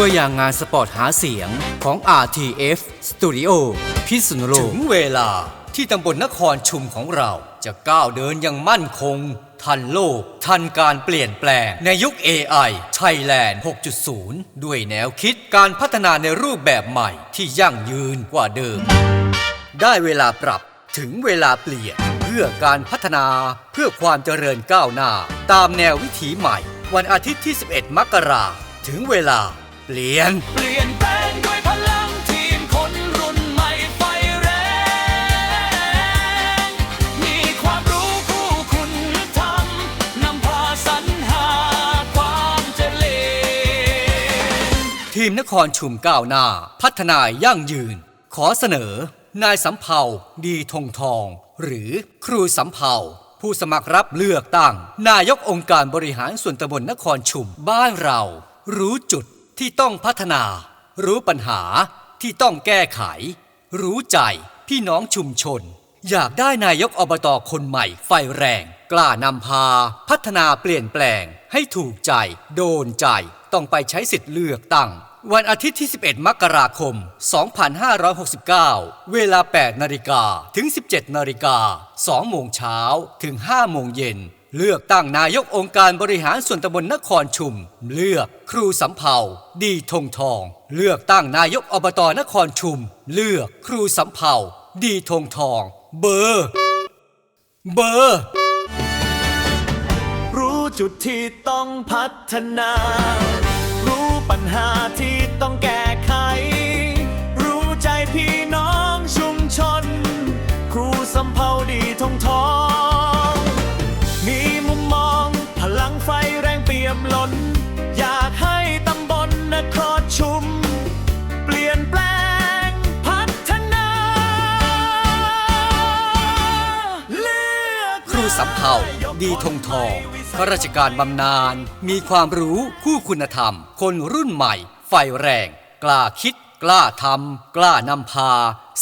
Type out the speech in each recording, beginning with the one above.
ตัวอย่างงานสปอร์ตหาเสียงของ RTF Studio พิษณุโลกถึงเวลาที่ตำบลนครชุมของเรา จะก้าวเดินอย่างมั่นคง ทันโลก ทันการเปลี่ยนแปลง ในยุค AI Thailand 6.0 ด้วยแนวคิดการพัฒนาในรูปแบบใหม่ที่ยั่งยืนกว่าเดิม ได้เวลาปรับถึงเวลาเปลี่ยนเพื่อการพัฒนาเพื่อความเจริญก้าวหน้า ตามแนววิถีใหม่ วันอาทิตย์ที่ 11 มกราถึงเวลา เปลี่ยน เปลี่ยนแปลงด้วยพลังทีมคนรุ่นใหม่ไฟแรง มีความรู้คู่คุณธรรมนำพาสรรหาความเจริญทีมนครชุมก้าวหน้า พัฒนายั่งยืน ขอเสนอ นายสำเภาดีทงทอง หรือครูสำเภาผู้สมัครรับเลือกตั้ง นายกองค์การบริหารส่วนตำบลนครชุมบ้านเรา รู้จุด ที่ต้องพัฒนา รู้ปัญหาที่ต้องแก้ไข รู้ใจพี่น้องชุมชน อยากได้นายกอบตคนใหม่ไฟแรง กล้านำพา พัฒนาเปลี่ยนแปลง ให้ถูกใจ โดนใจ ต้องไปใช้สิทธิ์เลือกตั้ง วันอาทิตย์ที่ 11 มกราคม 2569 เวลา 8 นาฬิกาถึง 17 นาฬิกา 2 โมงเช้าถึง 5 โมงเย็น เลือกตั้งนายกองค์การบริหารส่วนตำบลนครชุม เลือกครูสำเภาดีทงทอง เลือกตั้งนายกอบตนครชุม เลือกครูสำเภาดีทงทอง เบอร์ เบอร์ รู้จุดที่ต้องพัฒนา รู้ปัญหาที่ต้องแก้ไข รู้ใจพี่น้องชุมชน ครูสำเภาดีทองทอง น อยากให้ตำบลนครชุม เปลี่ยนแปลงพัฒนา เลือกครูสำเภาดีทงทองข้าราชการบำนาญมีความรู้คู่คุณธรรม คนรุ่นใหม่ ไฟแรง กล้าคิด กล้าทำกล้านำพา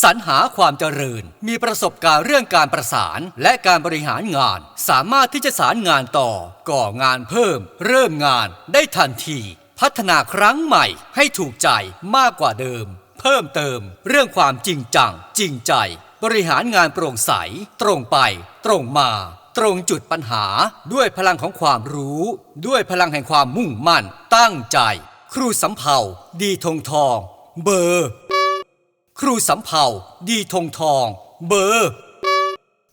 สรรหาความเจริญ มีประสบการณ์เรื่องการประสานและการบริหารงาน สามารถที่จะสารงานต่อ ก่องานเพิ่ม เริ่มงานได้ทันที พัฒนาครั้งใหม่ให้ถูกใจมากกว่าเดิม เพิ่มเติม เรื่องความจริงจัง จริงใจ บริหารงานโปร่งใส ตรงไป ตรงมาตรงจุดปัญหาด้วยพลังของความรู้ ด้วยพลังแห่งความมุ่งมั่น ตั้งใจ ครูสำเภาดีทงทอง เบอร์ ครูสำเภาดีทงทอง เบอร์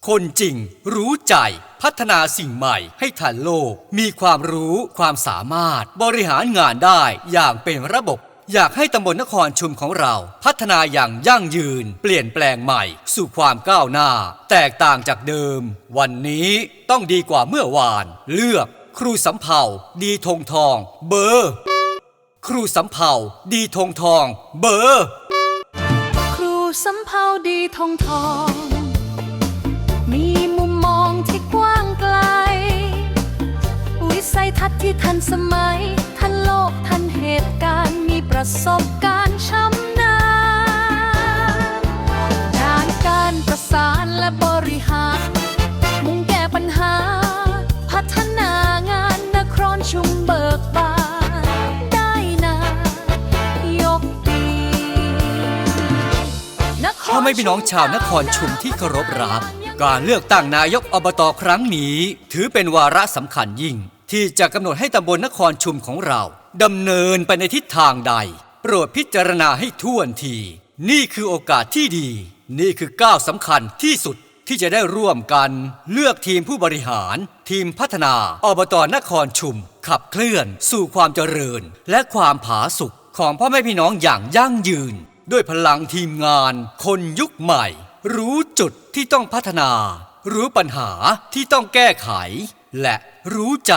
คนจริง รู้ใจ พัฒนาสิ่งใหม่ให้ทันโลก มีความรู้ความสามารถบริหารงานได้อย่างเป็นระบบอยากให้ตำบลนครชุมของเรา พัฒนาอย่างยั่งยืน เปลี่ยนแปลงใหม่ สู่ความก้าวหน้า แตกต่างจากเดิม วันนี้ต้องดีกว่าเมื่อวาน เลือก ครูสำเภาดีทงทอง เบอร์ ครูสำเภาดีทงทอง เบอร์ ครูสำเภาดีทองทอง มีมุมมองที่กว้างไกล วิสัยทัศน์ที่ทันสมัย ทันโลกทันเหตุการณ์ มีประสบการณ์ช้ำนาญด้านการประสานและบริหาร มุ่งแก้ปัญหา พัฒนา แม่พี่น้องชาวนครชุมที่เคารพรัก การเลือกตั้งนายกอบตครั้งนี้ ถือเป็นวาระสำคัญยิ่ง ที่จะกำหนดให้ตำบลนครชุมของเราดำเนินไปในทิศทางใด โปรดพิจารณาให้ท่วนที นี่คือโอกาสที่ดี นี่คือก้าวสำคัญที่สุดที่จะได้ร่วมกัน เลือกทีมผู้บริหาร ทีมพัฒนาอบตนครชุม ขับเคลื่อน สู่ความเจริญ และความผาสุกของพ่อแม่พี่น้องอย่างยั่งยืน ด้วยพลังทีมงานคนยุคใหม่ รู้จุดที่ต้องพัฒนา รู้ปัญหาที่ต้องแก้ไข และรู้ใจ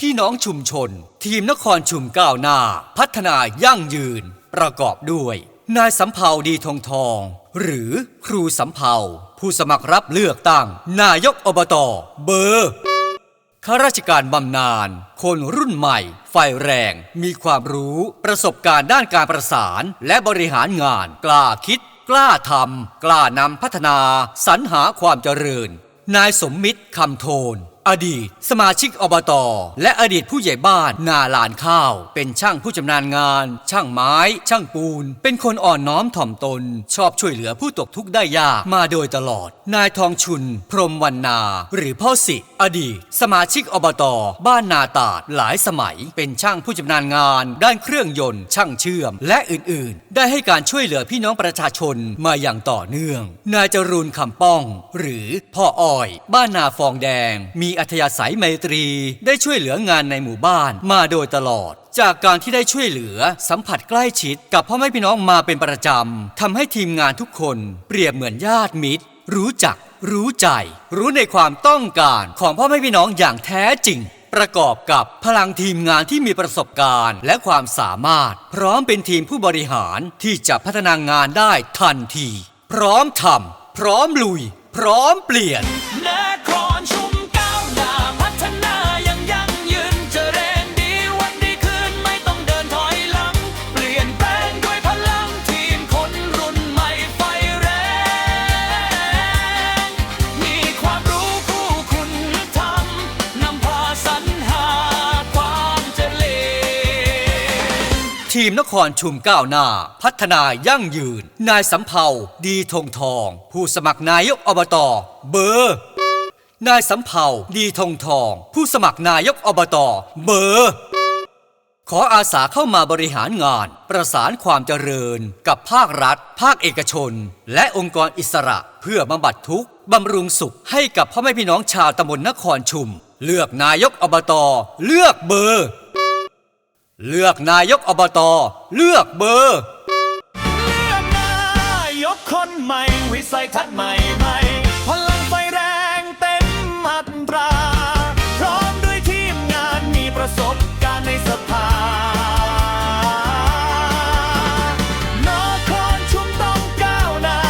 พี่น้องชุมชน ทีมนครชุมก้าวหน้า พัฒนายั่งยืน ประกอบด้วย นายสำเภาดีทองทอง หรือครูสำเภาผู้สมัครรับเลือกตั้ง นายกอบต เบอร์ ข้าราชการบำนาญคนรุ่นใหม่ไฟแรง มีความรู้ ประสบการณ์ด้านการประสาน และบริหารงาน กล้าคิด กล้าทำ กล้านำพัฒนา สรรหาความเจริญ นายสมมิตรคำโทน อดีต สมาชิกอบตและอดีตผู้ใหญ่บ้านนาลานข้าว เป็นช่างผู้ชำนาญงาน ช่างไม้ ช่างปูน เป็นคนอ่อนน้อมถ่อมตน ชอบช่วยเหลือผู้ตกทุกข์ได้ยากมาโดยตลอด นายทองชุน พรมวันนา หรือพ่อสิ อดีต สมาชิกอบตบ้านนาตาดหลายสมัย เป็นช่างผู้ชำนาญงาน ด้านเครื่องยนต์ ช่างเชื่อม และอื่นๆ ได้ให้การช่วยเหลือพี่น้องประชาชนมาอย่างต่อเนื่อง นายจรูนคำป้อง หรือพ่ออ้อย บ้านนาฟองแดงมีอัธยาศัยไมตรีได้ช่วยเหลืองานในหมู่บ้านมาโดยตลอด จากการที่ได้ช่วยเหลือสัมผัสใกล้ชิดกับพ่อแม่พี่น้องมาเป็นประจำทำให้ทีมงานทุกคน เปรียบเหมือนญาติมิตร รู้จัก รู้ใจ รู้ในความต้องการของพ่อแม่พี่น้องอย่างแท้จริงประกอบกับพลังทีมงานที่มีประสบการณ์ และความสามารถ พร้อมเป็นทีมผู้บริหารที่จะพัฒนางานได้ทันที พร้อมทำพร้อมลุย พร้อมเปลี่ยน ทีมนครชุมก้าวหน้า พัฒนายั่งยืน นายสำเภาดีธงทอง ผู้สมัครนายกอบต เบอร์ นายสำเภาดีธงทอง ผู้สมัครนายกอบต เบอร์ ขออาสาเข้ามาบริหารงาน ประสานความเจริญ กับภาครัฐ ภาคเอกชน และองค์กรอิสระ เพื่อบำบัดทุกข์บำรุงสุขให้กับพ่อแม่พี่น้องชาวตำบลนครชุม เลือกนายกอบต เลือกเบอร์ เลือกนายกอบต เลือกเบอร์ เลือกนายกคนใหม่ วิสัยทัศน์ใหม่ใหม่พลังไฟแรงเต็มอัตรา พร้อมด้วยทีมงานมีประสบการณ์ในสภานครชุมต้องก้าวหน้า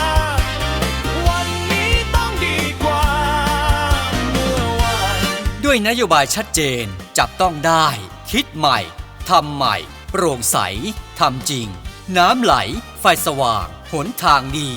วันนี้ต้องดีกว่า เมื่อวาน ด้วยนโยบายชัดเจนจับต้องได้ คิดใหม่ ทำใหม่ โปร่งใส ทำจริง น้ำไหล ไฟสว่าง หนทางดี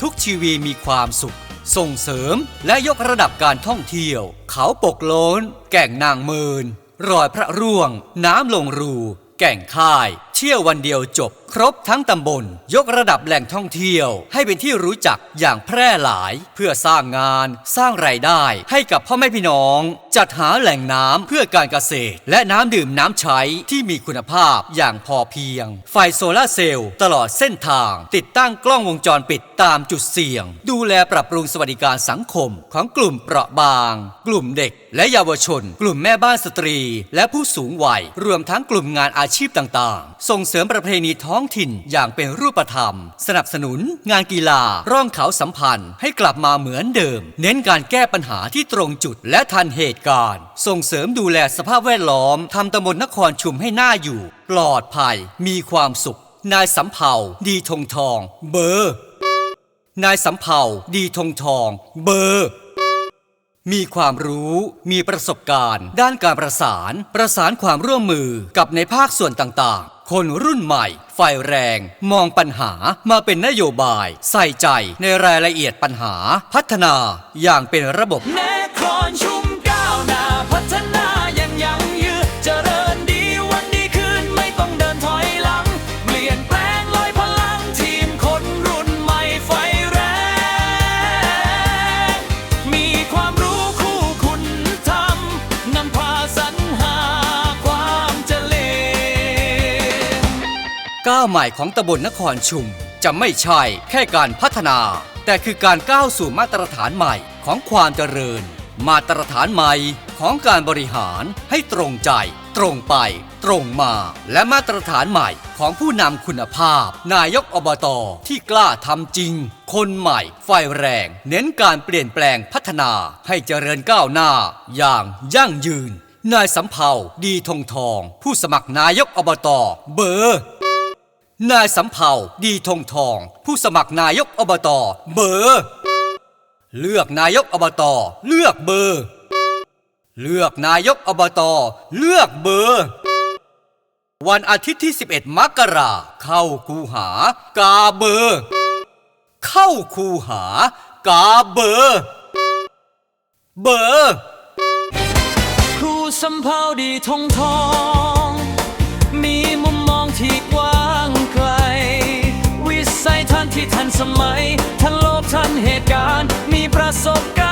ทุกชีวีมีความสุข ส่งเสริมและยกระดับการท่องเที่ยว เขาปกโลน แก่งนางเมิน รอยพระร่วง น้ำลงรู แก่งค่าย เที่ยววันเดียวจบ ครบทั้งตำบล ยกระดับแหล่งท่องเที่ยว ให้เป็นที่รู้จักอย่างแพร่หลาย เพื่อสร้างงานสร้างรายได้ให้กับพ่อแม่พี่น้อง จัดหาแหล่งน้ำเพื่อการเกษตร และน้ำดื่มน้ำใช้ที่มีคุณภาพอย่างพอเพียง ไฟโซลาเซลล์ตลอดเส้นทาง ติดตั้งกล้องวงจรปิดตามจุดเสี่ยง ดูแลปรับปรุงสวัสดิการสังคมของกลุ่มเปราะบาง กลุ่มเด็ก และเยาวชน กลุ่มแม่บ้านสตรี และผู้สูงวัย รวมทั้งกลุ่มงานอาชีพต่างๆ ส่งเสริมประเพณีท้องถิ่นอย่างเป็นรูปธรรม สนับสนุน งานกีฬา ร่องเขาสัมพันธ์ให้กลับมาเหมือนเดิม เน้นการแก้ปัญหาที่ตรงจุดและทันเหตุการณ์ ส่งเสริมดูแลสภาพแวดล้อมทำตำบลนครชุมให้น่าอยู่ ปลอดภัย มีความสุข นายสำเภาดีทงทอง เบอร์ นายสำเภาดีทงทอง เบอร์ มีความรู้มีประสบการณ์ ด้านการประสาน ประสานความร่วมมือกับในภาคส่วนต่างๆ คนรุ่นใหม่ไฟแรง มองปัญหามาเป็นนโยบาย ใส่ใจในรายละเอียดปัญหา พัฒนาอย่างเป็นระบบาวใหม่ของตำบลนครชุม จะไม่ใช่แค่การพัฒนา แต่คือการก้าวสู่มาตรฐานใหม่ของความเจริญ มาตรฐานใหม่ของการบริหารให้ตรงใจ ตรงไป ตรงมา และมาตรฐานใหม่ของผู้นำคุณภาพ นายกอบตที่กล้าทำจริง คนใหม่ไฟแรง เน้นการเปลี่ยนแปลงพัฒนาให้เจริญก้าวหน้า อย่างยั่งยืนนายสำเภาดีทงทอง ผู้สมัครนายกอบตเบอร์ นายสำเภาดีทงทอง ผู้สมัครนายกอบต เบอร์ เลือกนายกอบต เลือกเบอร์ เลือกนายกอบต เลือกเบอร์ วันอาทิตย์ที่ 11 มกราเข้าคูหา กาเบอร์ เข้าคูหา กาเบอร์ เบอร์คู่สำเภาดีทงทอง ทัศน์ที่ทันสมัย ทันโลกทันเหตุการณ์ มีประสบการณ์